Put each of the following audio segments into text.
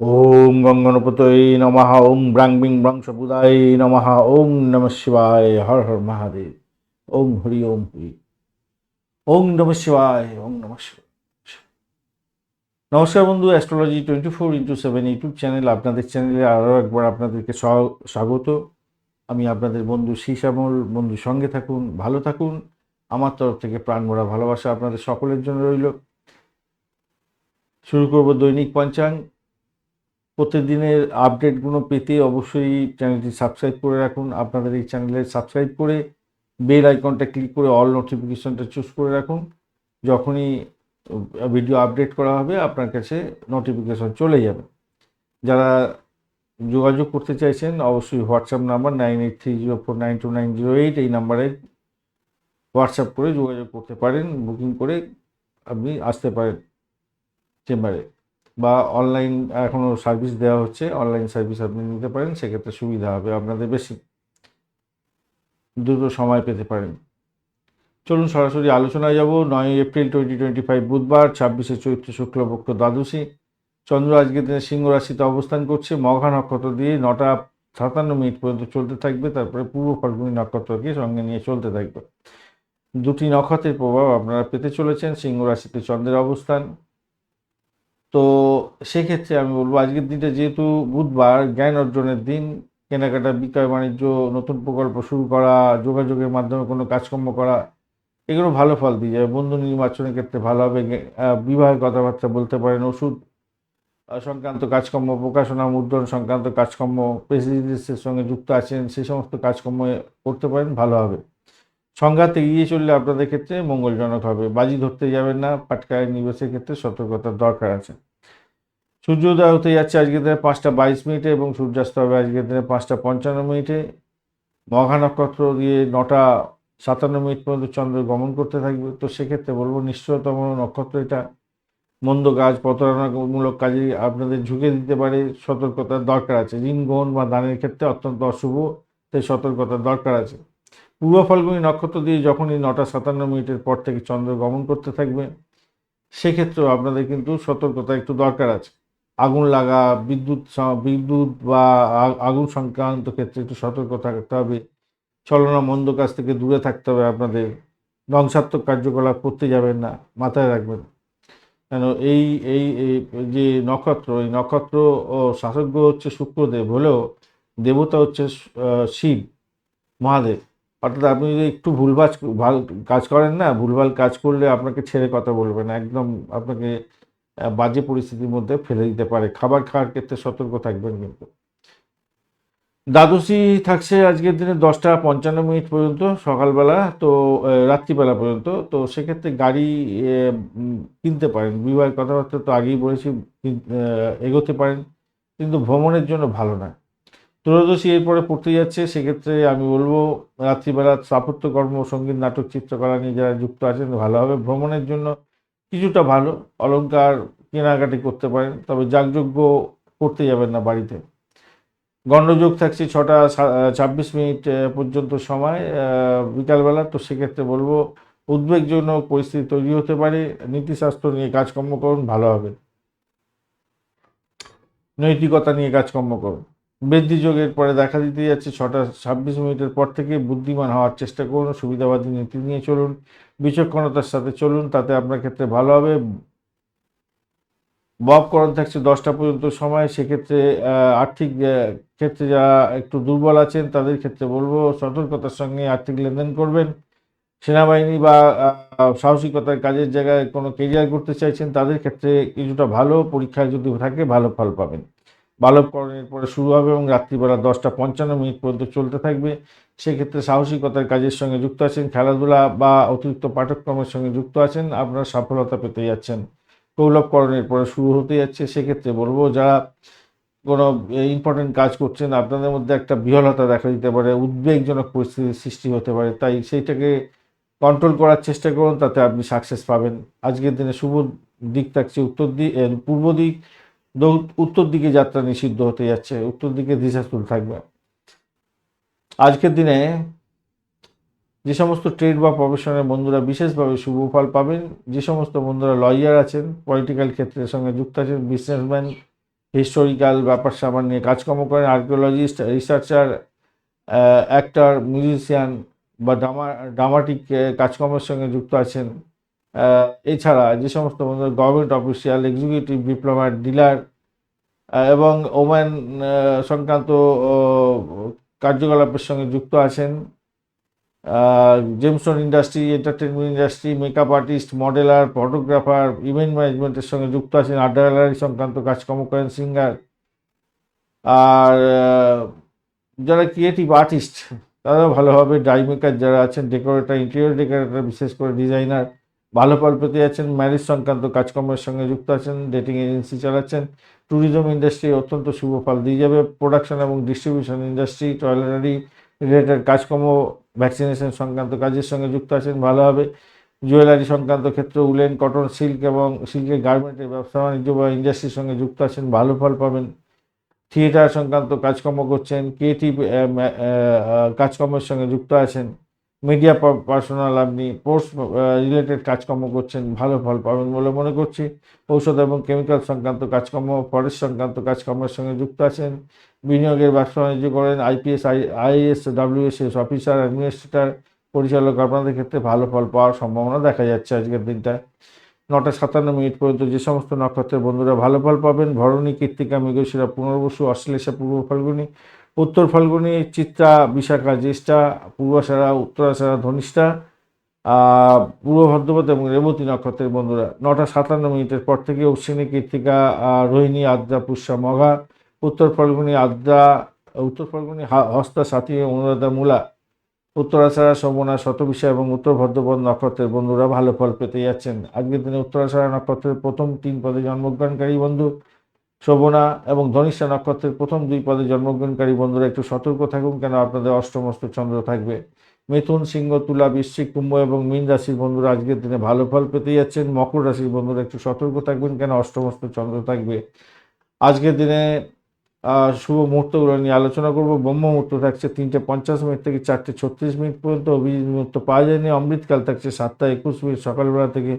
ওম গঙ্গনপতই নমঃ, ওম ব্রাং being Brong সবুদাই নমঃ, ওম নম শিবায়, হর হর মহাদেব। ওম হরি ওম হরি। ওম নম শিবায়, ওম নম শিবায়। নমস্কার বন্ধু, astrology twenty four into seven YouTube channel, আপনাদের চ্যানেলে আরও একবার আপনাদেরকে স্বা- স্বাগত। আমি আপনাদের বন্ধু শ্যামল বন্ধু, সঙ্গে থাকুন, ভালো থাকুন। আমার তরফ থেকে প্রাণ ভরা ভালোবাসা আপনাদের সকলের জন্য রইল। শুরু করব দৈনিক পঞ্চাঙ্গ প্রতিদিনের আপডেটগুলো পেতে অবশ্যই চ্যানেলটি সাবস্ক্রাইব করে রাখুন। আপনাদের এই চ্যানেলে সাবস্ক্রাইব করে বেল আইকনটা ক্লিক করে অল নোটিফিকেশনটা চুজ করে রাখুন। যখনই ভিডিও আপডেট করা হবে, আপনার কাছে নোটিফিকেশন চলে যাবে। যারা যোগাযোগ করতে চাইছেন, অবশ্যই WhatsApp number nine eight three zero four nine two nine zero eight এই নাম্বারে হোয়াটসঅ্যাপ করে যোগাযোগ করতে পারেন। বুকিং করে আপনি আসতে পারেন চেম্বারে। বা অনলাইন এখনও সার্ভিস দেওয়া হচ্ছে অনলাইন সার্ভিস আপনি নিতে পারেন, সেক্ষেত্রে সুবিধা হবে আপনাদের বেশি। দ্রুত সময় পেতে পারেন। চলুন সরাসরি আলোচনায় যাব। নয় এপ্রিল টোয়েন্টি টোয়েন্টি ফাইভ বুধবার, ছাব্বিশে চৈত্র শুক্লপক্ষ দ্বাদশী। চন্দ্র আজকের দিনে সিংহ রাশিতে অবস্থান করছে। মঘা নক্ষত্র দিয়ে নটা সাতান্ন মিনিট পর্যন্ত চলতে থাকবে। তারপরে পূর্ব ফাল্গুনী নক্ষত্রকে সঙ্গে নিয়ে চলতে থাকবে। দুটি নক্ষত্রের প্রভাব আপনারা পেতে চলেছেন। সিংহ রাশিতে চন্দ্রের অবস্থান। তো সেক্ষেত্রে আমি বলব, আজকের দিনটা যেহেতু বুধবার, জ্ঞান অর্জনের দিন, কেনাকাটা, বিক্রয়, বাণিজ্য, নতুন প্রকল্প শুরু করা, যোগাযোগের মাধ্যমে কোনো কাজকর্ম করা, এগুলো ভালো ফল দিয়ে যাবে। বন্ধু নির্বাচনের ক্ষেত্রে ভালো হবে। বিবাহের কথাবার্তা বলতে পারেন, ওষুধ সংক্রান্ত কাজকর্ম, প্রকাশনা, মুদ্রণ সংক্রান্ত কাজকর্ম প্রেসিডেন্সের সঙ্গে যুক্ত আছেন সেই সমস্ত কাজকর্ম করতে পারেন, ভালো হবে। সংঘাত এগিয়ে চললে আপনাদের ক্ষেত্রে মঙ্গলজনক হবে। বাজি ধরতে যাবেন না পাটকায় নিবেশের ক্ষেত্রে সতর্কতার দরকার আছে। সূর্যোদয় হতে যাচ্ছে আজকের দিনে পাঁচটা বাইশ মিনিটে এবং সূর্যাস্ত হবে আজকের দিনে পাঁচটা পঞ্চান্ন মিনিটে। মঘা নক্ষত্র দিয়ে নটা সাতান্ন মিনিট পর্যন্ত চন্দ্র গমন করতে থাকবে। তো সেক্ষেত্রে বলব নিশ্চয়তম নক্ষত্র এটা। মন্দ কাজ, প্রতারণামূলক কাজে আপনাদের ঝুঁকে দিতে পারে। সতর্কতার দরকার আছে। ঋণ, গ্রহণ বা দানের ক্ষেত্রে অত্যন্ত অশুভ। তাই সতর্কতার দরকার আছে। পূর্ব ফাল্গুনী নক্ষত্র দিয়ে যখনই নটা সাতান্ন মিনিটের পর থেকে চন্দ্র গমন করতে থাকবে, সেক্ষেত্রেও আপনাদের কিন্তু সতর্কতা একটু দরকার আছে। আগুন লাগা, বিদ্যুৎ বিদ্যুৎ বা আগুন সংক্রান্ত ক্ষেত্রে একটু সতর্ক থাকতে হবে। ছলনা মন্দ কাজ থেকে দূরে থাকতে হবে আপনাদের। ধ্বংসাত্মক কার্যকলাপ করতে যাবেন না, মাথায় রাখবেন। কেন এই এই যে নক্ষত্র, এই নক্ষত্র ও শাসকগ্য হচ্ছে শুক্রদেব হলেও দেবতা হচ্ছে শিব, মহাদেব। অর্থাৎ আপনি যদি একটু ভুলভাল ভালো কাজ করেন না, ভুলভাল কাজ করলে আপনাকে ছেড়ে কথা বলবে না। একদম আপনাকে বাজে পরিস্থিতির মধ্যে ফেলে দিতে পারে। খাবার খাওয়ার ক্ষেত্রে সতর্ক থাকবেন কিন্তু। দ্বাদশী থাকছে আজকের দিনে দশটা পঞ্চান্ন মিনিট পর্যন্ত, সকালবেলা তো রাত্রিবেলা পর্যন্ত। তো সেক্ষেত্রে গাড়ি কিনতে পারেন। বিবাহের কথাবার্তা তো আগেই বলেছি এগোতে পারেন। কিন্তু ভ্রমণের জন্য ভালো নয় ত্রয়োদশী এরপরে পড়তে যাচ্ছে, সেক্ষেত্রে আমি বলব, রাত্রিবেলা স্থাপত্য কর্ম সংগীত, নাটক, চিত্রকলা নিয়ে যারা যুক্ত আছেন, ভালো হবে। ভ্রমণের জন্য কিছুটা ভালো অলংকার কেনাকাটি করতে পারেন, তবে যাগযজ্ঞ করতে যাবেন না বাড়িতে। গণ্ডযোগ থাকছে ছটা ছাব্বিশ মিনিট পর্যন্ত সময় বিকালবেলা। তো সেক্ষেত্রে বলব, উদ্বেগজনক পরিস্থিতি তৈরি হতে পারে। নীতিশাস্ত্র নিয়ে কাজকর্ম করুন, ভালো হবে। নৈতিকতা নিয়ে কাজকর্ম করুন। বৃদ্ধি যোগের পরে দেখা দিতে যাচ্ছে ছটা ছাব্বিশ মিনিটের পর থেকে বুদ্ধিমান হওয়ার চেষ্টা করুন, সুবিধাবাদী নীতি নিয়ে চলুন, বিচক্ষণতার সাথে চলুন, তাতে আপনার ক্ষেত্রে ভালো হবে। ববকরণ থাকছে দশটা পর্যন্ত সময়, সেক্ষেত্রে আর্থিক ক্ষেত্রে যারা একটু দুর্বল আছেন, তাদের ক্ষেত্রে বলব সতর্কতার সঙ্গে আর্থিক লেনদেন করবেন। সেনাবাহিনী বা সাহসিকতার কাজের জায়গায় কোনো কেরিয়ার করতে চাইছেন, তাদের ক্ষেত্রে কিছুটা ভালো পরীক্ষায় যদি থাকে, ভালো ফল পাবেন। বালবকরণের পরে শুরু হবে এবং রাত্রিবেলা দশটা পঞ্চান্ন মিনিট পর্যন্ত চলতে থাকবে। সেক্ষেত্রে সাহসিকতার কাজের সঙ্গে যুক্ত আছেন, খেলাধুলা বা অতিরিক্ত পাঠক্রমের সঙ্গে যুক্ত আছেন, আপনারা সফলতা পেতে যাচ্ছেন। কৌলভকরণের পরে শুরু হতে যাচ্ছে। সেক্ষেত্রে বলব, যারা কোনো ইম্পর্টেন্ট কাজ করছেন, আপনাদের মধ্যে একটা বিহলতা দেখা দিতে পারে, উদ্বেগজনক পরিস্থিতির সৃষ্টি হতে পারে। তাই সেইটাকে কন্ট্রোল করার চেষ্টা করুন, তাতে আপনি সাকসেস পাবেন। আজকের দিনে শুভ দিক থাকছে উত্তর দিক পূর্ব দিক। উত্তর দিকে যাত্রা নিষিদ্ধ হতে যাচ্ছে, উত্তর দিকে দিশাশুল থাকবে। আজকের দিনে যে সমস্ত ট্রেড বা প্রফেশনের বন্ধুরা বিশেষভাবে শুভ ফল পাবেন, যে সমস্ত বন্ধুরা লয়ার আছেন পলিটিক্যাল ক্ষেত্রের সঙ্গে যুক্ত আছেন বিজনেসম্যান হিস্টোরিক্যাল ব্যাপার স্যাপার নিয়ে কাজকর্ম করেন আর্কিওলজিস্ট রিসার্চার অ্যাক্টর মিউজিশিয়ান বা ড্রামা ড্রামাটিক কাজকর্মের সঙ্গে যুক্ত আছেন এছাড়া যে সমস্ত বন্ধুরা government official executive diplomat dealer এবং ওম্যান সংক্রান্ত কার্যকলাপের সঙ্গে যুক্ত আছেন। Jameson industry entertainment industry makeup artist modeler photographer event ম্যানেজমেন্টের সঙ্গে যুক্ত আছেন। আর্ট গ্যালারি সংক্রান্ত কাজকর্ম করেন সিঙ্গার আর যারা ক্রিয়েটিভ আর্টিস্ট তারাও ভালোভাবে ডাই মেকার যারা আছেন ডেকোরেটার ইন্টেরিয়র ডেকোরেটার বিশেষ করে ডিজাইনার ভালো ফল পেতে যাচ্ছেন ম্যারেজ সংক্রান্ত কাজকর্মের সঙ্গে যুক্ত আছেন ডেটিং এজেন্সি চালাচ্ছেন ট্যুরিজম ইন্ডাস্ট্রি অত্যন্ত শুভ ফল দিয়ে যাবে প্রোডাকশন এবং ডিস্ট্রিবিউশন ইন্ডাস্ট্রি টয়লেটারি রিলেটেড কাজকর্ম ভ্যাকসিনেশন সংক্রান্ত কাজের সঙ্গে যুক্ত আছেন, ভালো হবে। জুয়েলারি সংক্রান্ত ক্ষেত্রে উলেন কটন সিল্ক এবং সিল্কের গার্মেন্টের ব্যবসা বাণিজ্য বা ইন্ডাস্ট্রির সঙ্গে যুক্ত আছেন, ভালো ফল পাবেন। থিয়েটার সংক্রান্ত কাজকর্ম করছেন ক্রিয়েটিভ কাজকর্মের সঙ্গে যুক্ত আছেন। মিডিয়া পার্সোনাল আপনি পোস্ট রিলেটেড কাজকর্ম করছেন, ভালো ফল পাবেন বলে মনে করছি। ঔষধ এবং কেমিক্যাল সংক্রান্ত কাজকর্ম ফরেস্ট সংক্রান্ত কাজকর্মের সঙ্গে যুক্ত আছেন। বিনিয়োগের ব্যবসা বাণিজ্য করেন IPS I IS WSS officer administrator পরিচালক আপনাদের ক্ষেত্রে ভালো ফল পাওয়ার সম্ভাবনা দেখা যাচ্ছে আজকের দিনটা নটা সাতান্ন মিনিট পর্যন্ত যে সমস্ত নক্ষত্রের বন্ধুরা ভালো ফল পাবেন, ভরণী কৃত্তিকা মৃগশিরা, পুনর্বসু, অশ্লেষা, পূর্ব ফাল্গুনী উত্তর ফাল্গুনী চিত্রা বিশাখা জ্যেষ্ঠা পূর্বাষাঢ়া উত্তরাষাঢ়া ধনিষ্ঠা পূর্ব ভদ্রপদ এবং রেবতী নক্ষত্রের বন্ধুরা, নটা সাতান্ন মিনিটের পর থেকে অশ্বিনী কৃত্তিকা রোহিণী, আদ্রা, পুষ্যা, মঘা, উত্তর ফাল্গুনী, আদ্রা, উত্তর ফাল্গুনী হস্তা, সাথী, অনুরাধা, মূলা উত্তরাষাঢ়া শোভনা, শতবিশা এবং উত্তর ভদ্রপদ নক্ষত্রের বন্ধুরা ভালো ফল পেতে যাচ্ছেন। আজকের দিনে উত্তরাষাঢ়া নক্ষত্রের প্রথম তিন পদে জন্মগ্রহণকারী বন্ধু শোভনা এবং ধনিষ্ঠা নক্ষত্রের প্রথম দুই পদে জন্মগ্রহণকারী বন্ধুরা একটু সতর্ক থাকুন, কেন আপনাদের অষ্টমস্ত চন্দ্র থাকবে। মিথুন, সিংহ, তুলা, বৃশ্চিক, কুম্ভ এবং মীন রাশির বন্ধুরা আজকের দিনে ভালো ফল পেতে যাচ্ছেন। মকর রাশির বন্ধুরা একটু সতর্ক থাকবেন কেন অষ্টমস্ত চন্দ্র থাকবে। আজকের দিনে শুভ মুহূর্তগুলো নিয়ে আলোচনা করব। ব্রহ্ম মুহূর্ত থাকছে তিনটে পঞ্চাশ মিনিট থেকে চারটে ছত্রিশ মিনিট পর্যন্ত। অভিজিৎ মুহূর্ত পাওয়া যায়নি। অমৃতকাল থাকছে সাতটা একুশ মিনিট সকালবেলা থেকে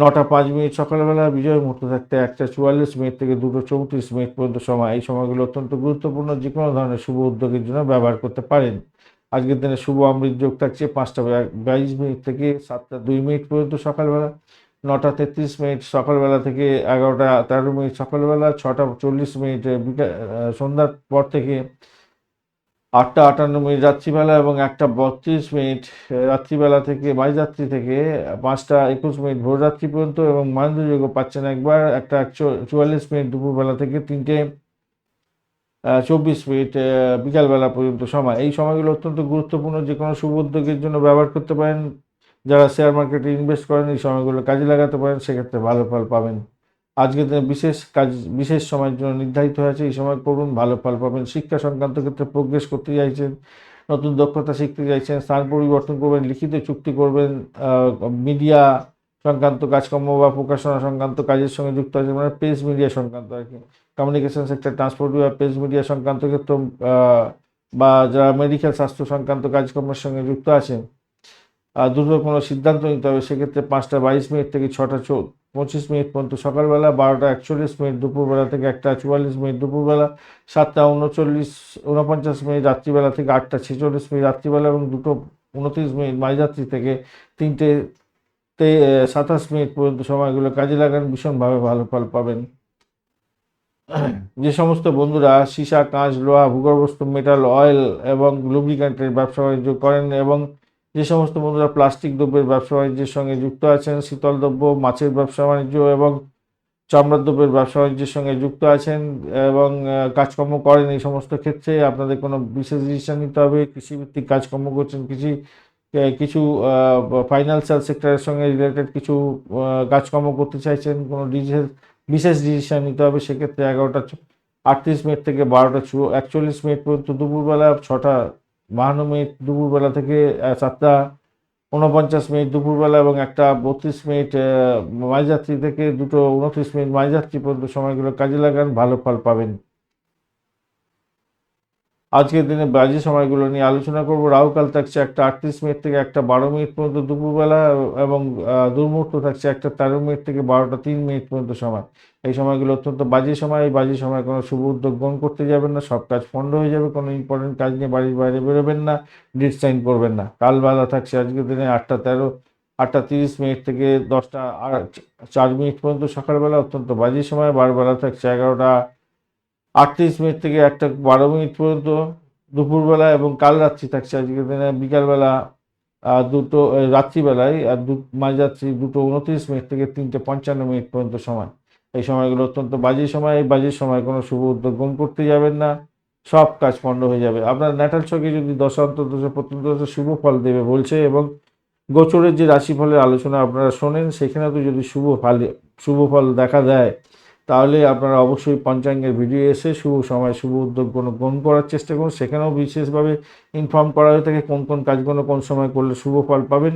নটা পাঁচ মিনিট সকালবেলা বিজয় মুহূর্ত থাকতে একটা চুয়াল্লিশ মিনিট থেকে দুটো চৌত্রিশ মিনিট পর্যন্ত সময়। এই সময়গুলো অত্যন্ত গুরুত্বপূর্ণ, যে কোনো ধরনের শুভ উদ্যোগের জন্য ব্যবহার করতে পারেন। আজকের দিনে শুভ অমৃত যোগ থাকছে পাঁচটা বাইশ মিনিট থেকে সাতটা দুই মিনিট পর্যন্ত সকালবেলা, নটা তেত্রিশ মিনিট সকালবেলা থেকে এগারোটা তেরো মিনিট সকালবেলা, ছটা চল্লিশ মিনিট বিকাল সন্ধ্যার পর থেকে আটটা আটান্ন মিনিট রাত্রিবেলা এবং একটা বত্রিশ মিনিট রাত্রিবেলা থেকে মাঝরাত্রি থেকে পাঁচটা একুশ মিনিট ভোররাত্রি পর্যন্ত এবং মহেন্দ্রযোগ্য পাচ্ছেন একবার একটা চুয়াল্লিশ মিনিট দুপুরবেলা থেকে তিনটে চব্বিশ মিনিট বিকালবেলা পর্যন্ত সময়। এই সময়গুলো অত্যন্ত গুরুত্বপূর্ণ, যে কোনো শুভ উদ্যোগের জন্য ব্যবহার করতে পারেন। যারা শেয়ার মার্কেটে ইনভেস্ট করেন, এই সময়গুলো কাজে লাগাতে পারেন, সেক্ষেত্রে ভালো ফল পাবেন। আজকের দিনে বিশেষ কাজ, বিশেষ সময়ের জন্য নির্ধারিত হয়েছে এই সময় করুন ভালো ফল পাবেন। শিক্ষা সংক্রান্ত ক্ষেত্রে প্রোগ্রেস করতে চাইছেন, নতুন দক্ষতা শিখতে চাইছেন, স্থান পরিবর্তন করবেন, লিখিত চুক্তি করবেন মিডিয়া সংক্রান্ত কাজকর্ম বা প্রকাশনা সংক্রান্ত কাজের সঙ্গে যুক্ত আছেন মানে প্রেস মিডিয়া সংক্রান্ত আর কি। কমিউনিকেশন সেক্টর ট্রান্সপোর্ট বা প্রেস মিডিয়া সংক্রান্ত ক্ষেত্র বা যারা মেডিকেল স্বাস্থ্য সংক্রান্ত কাজকর্মের সঙ্গে যুক্ত আছেন দ্রুত কোনো সিদ্ধান্ত নিতে হবে। সেক্ষেত্রে পাঁচটা বাইশ মিনিট থেকে ছটা পঁচিশ মিনিট পর্যন্ত। সকালবেলা বারোটা একচল্লিশ মিনিট, দুপুরবেলা থেকে একটা চুয়াল্লিশ মিনিট, দুপুরবেলা সাতটা উনচল্লিশ, উনপঞ্চাশ মিনিট, রাত্রিবেলা থেকে আটটা ছেচল্লিশ মিনিট, রাত্রিবেলা এবং দুটো উনত্রিশ মিনিট মাঝরাত্রি থেকে তিনটে তে সাতাশ মিনিট পর্যন্ত সময়গুলো কাজে লাগান, ভীষণভাবে ভালো ফল পাবেন। যে সমস্ত বন্ধুরা সীসা, কাঁচ, লোহা, ভূগর্ভস্থ মেটাল অয়েল এবং লুব্রিক্যান্টের ব্যবসা বাণিজ্য করেন এবং যে সমস্ত বন্ধুরা প্লাস্টিক দ্রব্যের ব্যবসা বাণিজ্যের সঙ্গে যুক্ত আছেন, শীতল দ্রব্য, মাছের ব্যবসা বাণিজ্য এবং চামড়ার দ্রব্যের ব্যবসা বাণিজ্যের সঙ্গে যুক্ত আছেন এবং কাজকর্ম করেন এই সমস্ত ক্ষেত্রে। আপনাদের কোনো বিশেষ ডিসিশন নিতে হবে, কৃষিভিত্তিক কাজকর্ম করছেন, কৃষি কিছু ফাইন্যান্সিয়াল সেক্টরের সঙ্গে রিলেটেড কিছু কাজকর্ম করতে চাইছেন, কোনো বিশেষ বিশেষ ডিসিশন নিতে হবে সেক্ষেত্রে এগারোটা, আটত্রিশ মিনিট থেকে বারোটা একচল্লিশ মিনিট পর্যন্ত দুপুরবেলা ছটা বাহান্ন মিনিট দুপুরবেলা থেকে সাতটা উনপঞ্চাশ মিনিট দুপুরবেলা এবং একটা বত্রিশ মিনিট মাইযাত্রী থেকে দুটো উনত্রিশ মিনিট মাইযাত্রী পর্যন্ত সময়গুলো কাজে লাগান, ভালো ফল পাবেন। আজকের দিনে বাজে সময়গুলো নিয়ে আলোচনা করব। রাহুকাল থাকছে একটা আটত্রিশ মিনিট থেকে একটা বারো মিনিট পর্যন্ত দুপুরবেলা এবং দুর্মুহূর্ত থাকছে একটা তেরো মিনিট থেকে বারোটা তিন মিনিট পর্যন্ত সময়। এই সময়গুলো অত্যন্ত বাজে সময়। এই বাজে সময় কোনো শুভ উদ্যোগ গ্রহণ করতে যাবেন না। সব কাজ পণ্ড হয়ে যাবে। কোনো ইম্পর্টেন্ট কাজ নিয়ে বাড়ির বাইরে বেরোবেন না। ডিট সাইন করবেন না। কালবেলা থাকছে আজকের দিনে আটটা তেরো, আটটা তিরিশ মিনিট থেকে দশটা চার মিনিট পর্যন্ত সকালবেলা অত্যন্ত বাজে সময়। বারবেলা থাকছে এগারোটা আটত্রিশ মিনিট থেকে একটা বারো মিনিট পর্যন্ত দুপুরবেলা এবং কাল রাত্রি থাকছে। আজকের দিনে বিকালবেলা দুটো রাত্রিবেলায় আর দু, মাঝরাত্রি দুটো উনত্রিশ মিনিট থেকে তিনটে পঞ্চান্ন মিনিট পর্যন্ত সময়। এই সময়গুলো অত্যন্ত বাজে সময়। এই বাজে সময় কোনো শুভ উদ্যোগ গ্রহণ করতে যাবেন না। সব কাজ পণ্ড হয়ে যাবে। আপনার ন্যাটাল ছকে যদি দশা প্রত্যন্ত দশা শুভ ফল দেবে বলছে এবং গোচরের যে রাশিফলের আলোচনা আপনারা শোনেন সেখানে তো যদি শুভ ফল শুভ ফল দেখা দেয় তাহলে আপনারা অবশ্যই পঞ্চাঙ্গের ভিডিও এসে শুভ সময়, শুভ উদ্যোগ কোনো গ্রহণ করার চেষ্টা করুন। সেখানেও বিশেষভাবে ইনফর্ম করা হয়ে থাকে কোন কোন কাজগুলো কোন সময় করলে শুভ ফল পাবেন,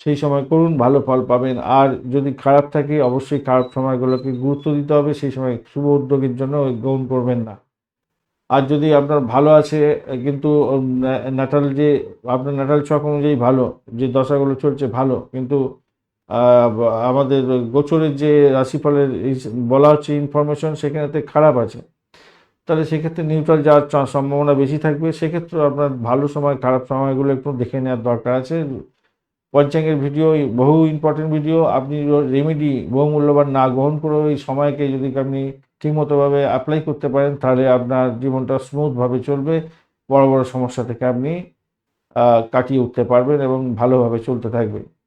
সেই সময় করুন, ভালো ফল পাবেন। আর যদি খারাপ থাকে, অবশ্যই খারাপ সময়গুলোকে গুরুত্ব দিতে হবে, সেই সময় শুভ উদ্যোগের জন্য গ্রহণ করবেন না। আর যদি আপনার ভালো আছে, কিন্তু ন্যাটাল যে, আপনার ন্যাটাল ছক অনুযায়ী ভালো, যে দশাগুলো চলছে ভালো, কিন্তু আমাদের গোচরের যে রাশিফলের বলা হচ্ছে ইনফরমেশন সেখানেতে খারাপ আছে। তাহলে সেক্ষেত্রে নিউট্রাল যাওয়ার সম্ভাবনা বেশি থাকবে। সেক্ষেত্রে আপনার ভালো সময়, খারাপ সময়গুলো একটু দেখে নেওয়ার দরকার আছে। পঞ্চাঙ্গের ভিডিও বহু ইম্পর্টেন্ট ভিডিও আপনি রেমেডি বহু মূল্যবান না গ্রহণ করে ওই সময়কে যদি আপনি ঠিকমতোভাবে অ্যাপ্লাই করতে পারেন, তাহলে আপনার জীবনটা স্মুথভাবে চলবে। বড় বড় সমস্যা থেকে আপনি কাটিয়ে উঠতে পারবেন এবং ভালোভাবে চলতে থাকবে